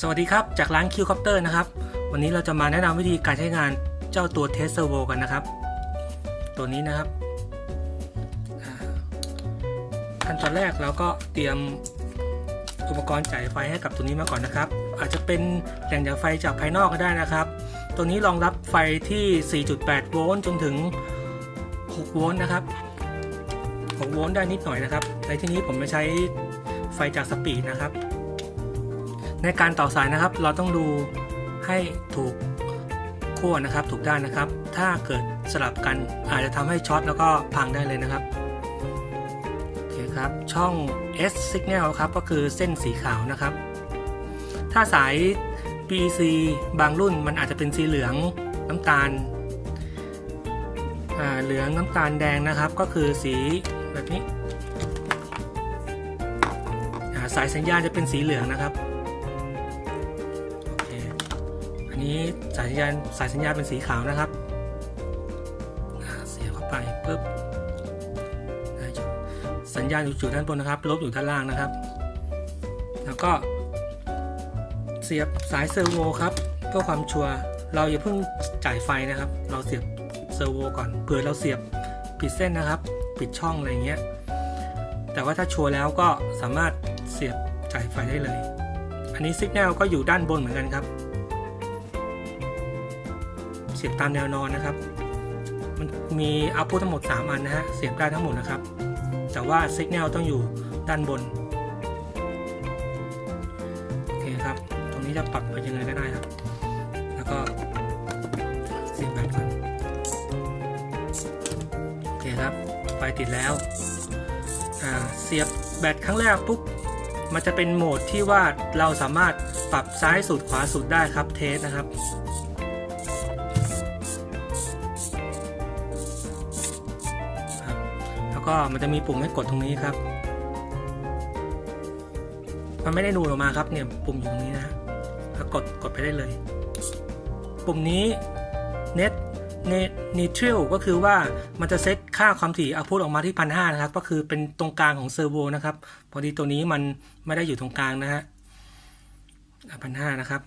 สวัสดีครับ จากร้านคิวคอปเตอร์นะครับ วันนี้เราจะมาแนะนำวิธีการใช้งานเจ้าตัวเทสเซอร์โวกันนะครับ ตัวนี้นะครับ ขั้นตอนแรกเราก็เตรียมอุปกรณ์จ่ายไฟให้กับตัวนี้มาก่อนนะครับ อาจจะเป็นแหล่งจ่ายไฟจากภายนอกก็ได้นะครับ ตัวนี้รองรับไฟที่ 4.8 โวลต์จนถึง 6 โวลต์นะครับ 6 โวลต์ได้นิดหน่อยนะครับ ในที่นี้ผมจะใช้ไฟจากสปีดนะครับ ในการต่อสายนะครับ เราต้องดูให้ถูกขั้วนะครับ ถูกด้านนะครับ ถ้าเกิดสลับกันอาจจะทำให้ช็อตแล้วก็พังได้เลยนะครับโอเคครับช่อง S signal ครับก็คือเส้นสีขาวนะครับ ถ้าสาย PEC บางรุ่นมันอาจจะเป็นสีเหลืองน้ำตาลอ่าเหลืองน้ำตาลแดงนะครับ ก็คือสีแบบนี้อ่าสายสัญญาณจะเป็นสีเหลืองนะครับ นี้สายสัญญาณสายสัญญาณเป็นสีขาวนะครับเสียบเข้าไปปุ๊บสัญญาณอยู่จุดด้านบนนะครับ ลบอยู่ด้านล่างนะครับ แล้วก็ เสียบสายเซอร์โวครับเพื่อความชัวร์เราอย่าเพิ่งจ่ายไฟนะครับ เราเสียบเซอร์โวก่อนเผื่อเราเสียบผิดเส้นนะครับ ปิดช่องอะไรเงี้ยแต่ว่าถ้าชัวร์แล้วก็สามารถเสียบจ่ายไฟได้เลย อันนี้สัญญาณก็อยู่ด้านบนเหมือนกันครับ เสียบตามแนวนอนนะครับ มันมีอาพุททั้งหมด 3 อันนะฮะ เสียบได้ทั้งหมดนะครับ แต่ว่าสัญญาณต้องอยู่ด้านบน โอเคครับ ตรงนี้จะปรับไปยังไงก็ได้ครับ แล้วก็เสียบแบตก่อนโอเคครับ ไฟติดแล้ว เสียบแบตครั้งแรกปุ๊บมันจะเป็นโหมดที่ว่าเราสามารถปรับซ้ายสุดขวาสุดได้ครับเทสนะครับ ก็มันจะมีปุ่มให้กดตรงนี้ครับ มันไม่ได้นูนออกมาครับเนี่ยปุ่มอยู่ตรงนี้นะฮะแล้วกดกดไปได้เลย ปุ่มนี้ net net neutral ก็คือว่ามันจะเซตค่าความถี่เอาพุทออกมาที่พันห้านะครับ ก็คือเป็นตรงกลางของเซอร์โวนะครับ พอดีตัวนี้มันไม่ได้อยู่ตรงกลางนะฮะพันห้านะครับ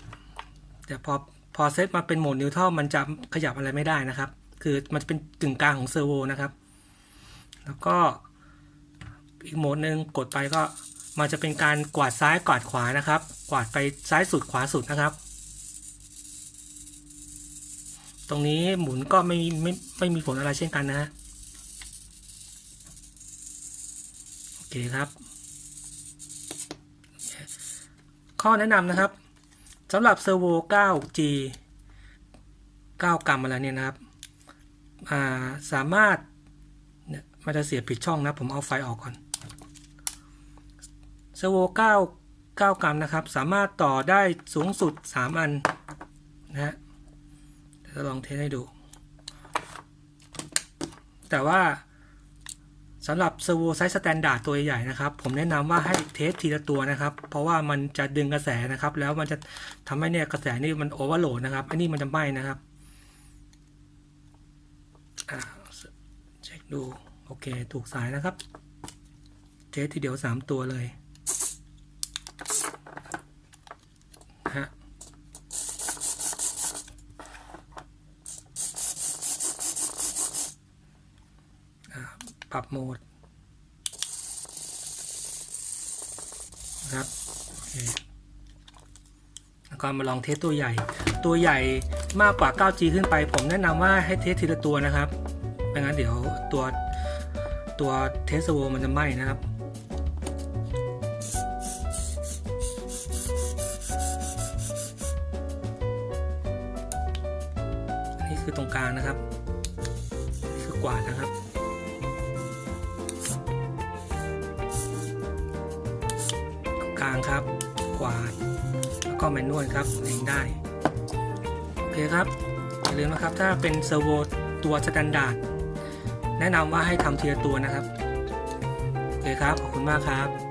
แต่พอพอเซตมาเป็นโหมดนิวทรัลมันจะขยับอะไรไม่ได้นะครับ คือมันจะเป็นกึ่งกลางของเซอร์โวนะครับ แล้วก็อีกโหมดหนึ่งกดไปก็มันจะเป็นการกวาดซ้ายกวาดขวานะครับ กวาดไปซ้ายสุดขวาสุดนะครับ ตรงนี้หมุนก็ไม่ไม่ไม่มีผลอะไรเช่นกันนะฮะโอเคครับ ข้อแนะนำนะครับสำหรับเซอร์โว 9G 9 กรัมอะไรเนี่ยนะครับาสามารถ มันจะเสียบผิดช่องนะ ผมเอาไฟออกก่อนเซอร์โว9 9 กรัมนะครับ สามารถต่อได้สูงสุด 3 อันนะฮะจะลองเทสให้ดู แต่ว่าสำหรับเซอร์โวไซส์สแตนดาร์ดตัวใหญ่นะครับ ผมแนะนำว่าให้เทสทีละตัวนะครับ เพราะว่ามันจะดึงกระแสนะครับ แล้วมันจะทำให้เนี่ยกระแสนี่มันโอเวอร์โหลดนะครับ อันนี้มันจะไหม้นะครับอ่าเช็คดู โอเค ถูกสายนะครับเทสทีเดียว3ตัวเลยฮะปรับโหมดครับโอเคแล้วก็มาลองเทสตัวใหญ่ ตัวใหญ่มากกว่า 9G ขึ้นไป ผมแนะนำว่าให้เทสทีละตัวนะครับไม่งั้นเดี๋ยวตัว ตัวเทสโวมันจะไหม้นะครับ อันนี้คือตรงกลางนะครับนี่คือกวาดนะครับกลางครับ กวาด แล้วก็แมนนวลครับเล็งได้ โอเคครับอย่าลืมนะครับ ถ้าเป็นเซอร์โวตัวสแตนดาร์ด แนะนำว่าให้ทำทีละตัวนะครับ โอเคครับ ขอบคุณมากครับ